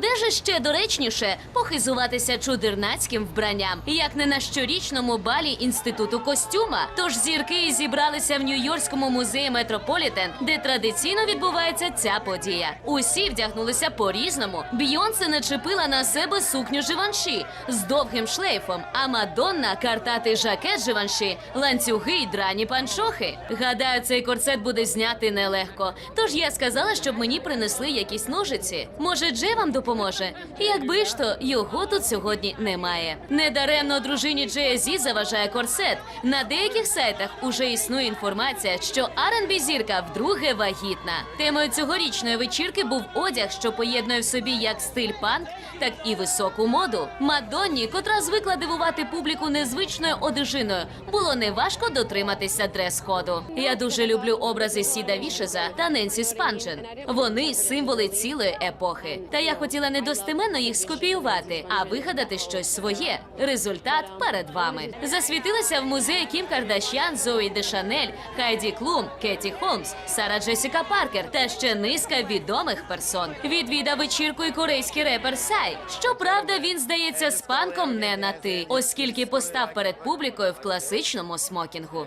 де ж ще доречніше похизуватися чудернацьким вбранням, як не на щорічному балі інституту костюма. Тож зірки зібралися в Нью-Йоркському музеї Метрополітен, де традиційно відбувається ця подія. Усі вдягнулися по-різному. Бійонсе начепила на себе сукню Живанші з довгим шлейфом, а Мадонна картатий жакет Живанші, ланцюги й драні панчохи. Гадаю, цей корсет буде зняти нелегко. Тож я сказала, щоб мені принесли якісь ножиці. Може, Джей вам допоможе? Якби ж то його тут сьогодні немає. Недаремно дружині Джея Зі заважає корсет. На деяких сайтах уже існує інформація, що R&B зірка вдруге вагітна. Темою цьогорічної вечірки був одяг, що поєднує в собі як стиль панк, так і високу моду. Мадонні, котра звикла дивувати публіку незвичною одежиною, було неважко дотриматися дрес-коду. Я дуже люблю образи Сіда Вішеза та Ненсі Спанчен. Вони символи цілої епохи. Та я хотіла не достеменно їх скопіювати, а вигадати щось своє. Результат перед вами. Засвітилися в музеї Кім Кардашян, Зої де Шанель, Хайді Клум, Кеті Холмс, Сара Джесіка Паркер та ще низка відомих персон. Відвідав вечірку і корейський репер Сай. Щоправда, він здається з панком не на ти, оскільки постав перед публікою в класичному смокінгу.